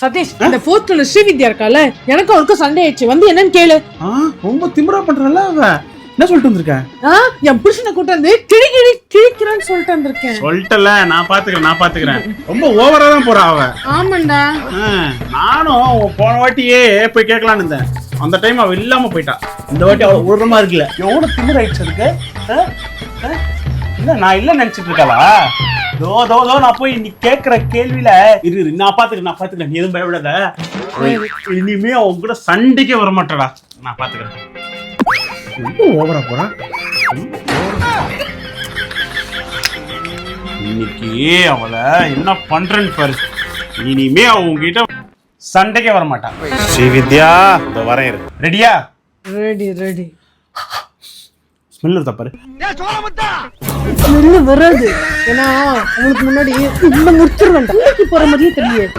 சதீஷ் இந்த ஃபோர்த்ல ஸ்ரீவித்யா இருக்கால எனக்கும் அவருக்கும் சண்டே ஆயிடுச்சு. வந்து என்னன்னு கேளு. ஆ ரொம்ப திமிரா பண்றல அவ? என்ன சொல்லிட்டு வந்திருக்க? ஆ என் புருஷனை கூட்டு வந்து கிழி கிழி கிழிக்கிறேன்னு சொல்லிட்டு வந்திருக்கேன். சொல்லிட்டல நான் பாத்துக்கிறேன் நான் பாத்துக்கிறேன். ரொம்ப ஓவரா தான் போறா அவ. ஆமாண்டா. நானும் போன வாட்டியே போய் கேட்கலான்னு இருந்தேன். அந்த டைம் அவ இல்லாம போயிட்டா. இந்த வாட்டி அவ உருமா இருக்குல்ல எவ்வளவு திமிர் ஆயிடுச்சு அதுக்கு? ஆ? ஆ? இல்ல நான் இல்ல நினைச்சிட்டு இருக்காளா? தோ தோ தோ நான் போய் நீ கேக்குற கேள்வியில இரு இரு, நான் பாத்துக்கிறேன் நான் பாத்துக்கிறேன். நீ எதுவும் பயப்படாத. இனிமே அவங்க கூட சண்டைக்கே வர மாட்டடா நான் பாத்துக்கிறேன். ரொம்ப ஓவரா போறா ம், overஆ போறா. இன்னைக்கு அவளை என்ன பண்றேன்னு பாரு. இனிமே அவங்க கிட்ட சண்டைக்கே வர மாட்டான் ஸ்ரீவித்யா இந்த வரேன் ரெடியா ரெடி ரெடி ஸ்மெல் இருந்தா பாரு. ஸ்மெல்லு வராது. ஏன்னா உங்களுக்கு முன்னாடி இந்த முடிச்சிருவேன் போற மாதிரியே தெரியும்